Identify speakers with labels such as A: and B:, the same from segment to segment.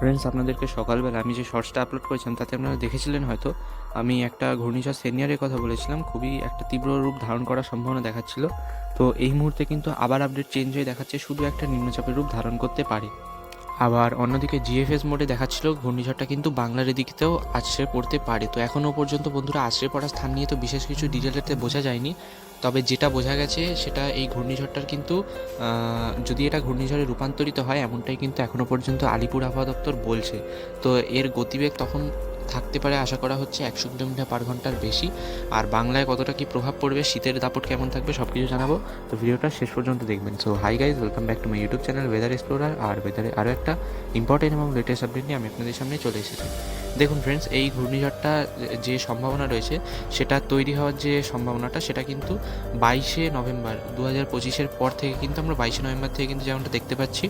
A: Friends আপনাদেরকে সকালবেলা আমি যে শর্টসটা আপলোড করেছিলাম, তাতে আপনারা দেখেছিলেন হয়তো, আমি একটা ঘূর্ণিঝড় সেনিয়ারের কথা বলেছিলাম, খুবই একটা তীব্র রূপ ধারণ করার সম্ভাবনা দেখাচ্ছিল। তো এই মুহূর্তে কিন্তু আবার আপডেট চেঞ্জ হয়ে দেখাচ্ছে, শুধু একটা নিম্নচাপের রূপ ধারণ করতে পারে। আবার অন্যদিকে জিএফএস মোডে দেখাচ্ছিল, ঘূর্ণিঝড়টা কিন্তু বাংলার এদিকেও আছড়ে পড়তে পারে। তো এখনও পর্যন্ত বন্ধুরা আছড়ে পড়ার স্থান নিয়ে তো বিশেষ কিছু ডিটেলেতে বোঝা যায়নি। তবে যেটা বোঝা গেছে, সেটা এই ঘূর্ণিঝড়টার কিন্তু যদি এটা ঘূর্ণিঝড়ে রূপান্তরিত হয়, এমনটাই কিন্তু এখনও পর্যন্ত আলিপুর আবহাওয়া দপ্তর বলছে। তো এর গতিবেগ তখন থাকতে পারে আশা করা হচ্ছে একশো কিলোমিটার পার ঘণ্টার বেশি। আর বাংলায় কতটা কি প্রভাব পড়বে, শীতের দাপট কেমন থাকবে সব কিছু জানাব। তো ভিডিওটা শেষ পর্যন্ত দেখবেন। So hi guys welcome back to my YouTube channel weather explorer আর ওয়েদারে আরও একটা ইম্পর্টেন্ট এবং লেটেস্ট আপডেট নিয়ে আমি আপনাদের সামনে চলে এসেছি। দেখুন ফ্রেন্ডস এই ঘূর্ণিঝড়টা যে সম্ভাবনা রয়েছে, সেটা তৈরি হওয়ার যে সম্ভাবনাটা, সেটা কিন্তু বাইশে নভেম্বর দু হাজার পঁচিশের পর থেকে কিন্তু আমরা বাইশে নভেম্বর থেকে কিন্তু যেমনটা দেখতে পাচ্ছি,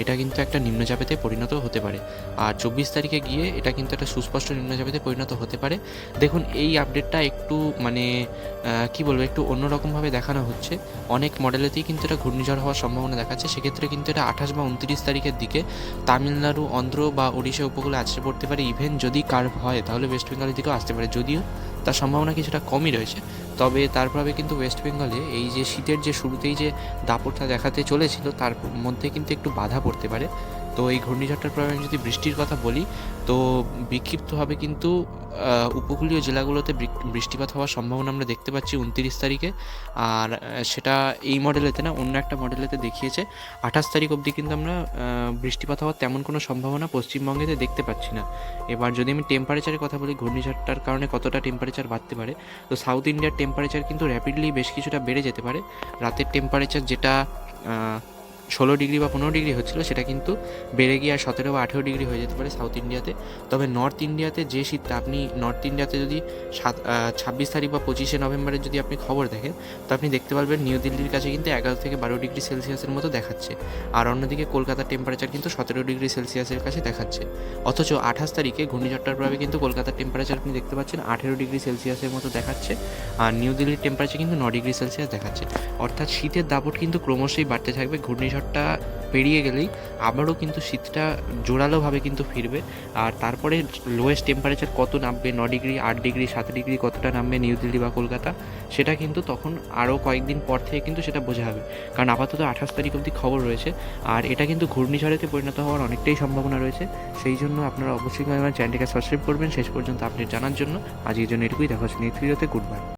A: এটা কিন্তু একটা নিম্নচাপেতে পরিণত হতে পারে। আর চব্বিশ তারিখে গিয়ে এটা কিন্তু একটা সুস্পষ্ট নিম্নচাপেতে পরিণত হতে পারে। দেখুন, এই আপডেটটা একটু মানে কি বলব, একটু অন্যরকমভাবে দেখানো হচ্ছে। অনেক মডেলেতেই কিন্তু এটা ঘূর্ণিঝড় হওয়ার সম্ভাবনা দেখাচ্ছে। সেক্ষেত্রে কিন্তু এটা আঠাশ বা উনত্রিশ তারিখের দিকে তামিলনাড়ু, অন্ধ্র বা ওড়িশা উপকূলে আছড়ে পড়তে পারে। ইভেন যদি কার্ভ হয়, তাহলে ওয়েস্ট বেঙ্গলের দিকেও আসতে পারে। যদিও তার সম্ভাবনা কিছুটা কমই রয়েছে। তবে তার প্রভাবে কিন্তু ওয়েস্ট বেঙ্গলে এই যে শীতের যে শুরুতেই যে দাপটটা দেখাতে চলেছিল, তার মধ্যে কিন্তু একটু বাধা পড়তে পারে। তো এই ঘূর্ণিঝড়টার প্রভাবে যদি বৃষ্টির কথা বলি, তো বিক্ষিপ্তভাবে কিন্তু উপকূলীয় জেলাগুলোতে বৃষ্টিপাত হওয়ার সম্ভাবনা আমরা দেখতে পাচ্ছি উনতিরিশ তারিখে। আর সেটা এই মডেলেতে না, অন্য একটা মডেলেতে দেখিয়েছে। আঠাশ তারিখ অবধি কিন্তু আমরা বৃষ্টিপাত হওয়ার তেমন কোনো সম্ভাবনা পশ্চিমবঙ্গেতে দেখতে পাচ্ছি না। এবার যদি আমি টেম্পারেচারের কথা বলি, ঘূর্ণিঝড়টার কারণে কতটা টেম্পারেচার বাড়তে পারে? তো সাউথ ইন্ডিয়ার টেম্পারেচার কিন্তু র্যাপিডলি বেশ কিছুটা বেড়ে যেতে পারে। রাতের টেম্পারেচার যেটা ষোলো ডিগ্রি বা পনেরো ডিগ্রি হচ্ছিল, সেটা কিন্তু বেড়ে গিয়ে আর সতেরো বা আঠেরো ডিগ্রি হয়ে যেতে পারে সাউথ ইন্ডিয়াতে। তবে নর্থ ইন্ডিয়াতে যে শীতটা আপনি, নর্থ ইন্ডিয়াতে যদি সাত ছাব্বিশ তারিখ বা পঁচিশে নভেম্বরের যদি আপনি খবর দেখেন, তো আপনি দেখতে পারবেন নিউ দিল্লির কাছে কিন্তু এগারো থেকে বারো ডিগ্রি সেলসিয়াসের মতো দেখাচ্ছে। আর অন্যদিকে কলকাতার টেম্পারেচার কিন্তু সতেরো ডিগ্রি সেলসিয়াসের কাছে দেখাচ্ছে। অথচ আঠাশ তারিখে ঘূর্ণিঝড়টার প্রভাবে কিন্তু কলকাতার টেম্পারেচার আপনি দেখতে পাচ্ছেন আঠেরো ডিগ্রি সেলসিয়াসের মতো দেখাচ্ছে। আর নিউ দিল্লির টেম্পারেচার কিন্তু ন ডিগ্রি সেলসিয়াস দেখাচ্ছে। অর্থাৎ শীতের দাপট কিন্তু ক্রমশই বাড়তে থাকবে ঘূর্ণিঝড়টা পেরিয়ে গেলেই আবারও কিন্তু শীতটা জোরালোভাবে কিন্তু ফিরবে। আর তারপরে লোয়েস্ট টেম্পারেচার কত নামবে? ন ডিগ্রি, আট ডিগ্রি, সাত ডিগ্রি কতটা নামবে নিউ দিল্লি বা কলকাতা? সেটা কিন্তু তখন আরও কয়েকদিন পর থেকে কিন্তু সেটা বোঝা হবে। কারণ আপাতত আঠাশ তারিখ অবধি খবর রয়েছে। আর এটা কিন্তু ঘূর্ণিঝড়েতে পরিণত হওয়ার অনেকটাই সম্ভাবনা রয়েছে। সেই জন্য আপনারা অবশ্যই আমার চ্যানেলটিকে সাবস্ক্রাইব করবেন। শেষ পর্যন্ত আপডেট জানার জন্য। আজকের জন্য এটুকুই। দেখা হচ্ছে ভিডিওতে গুড বাই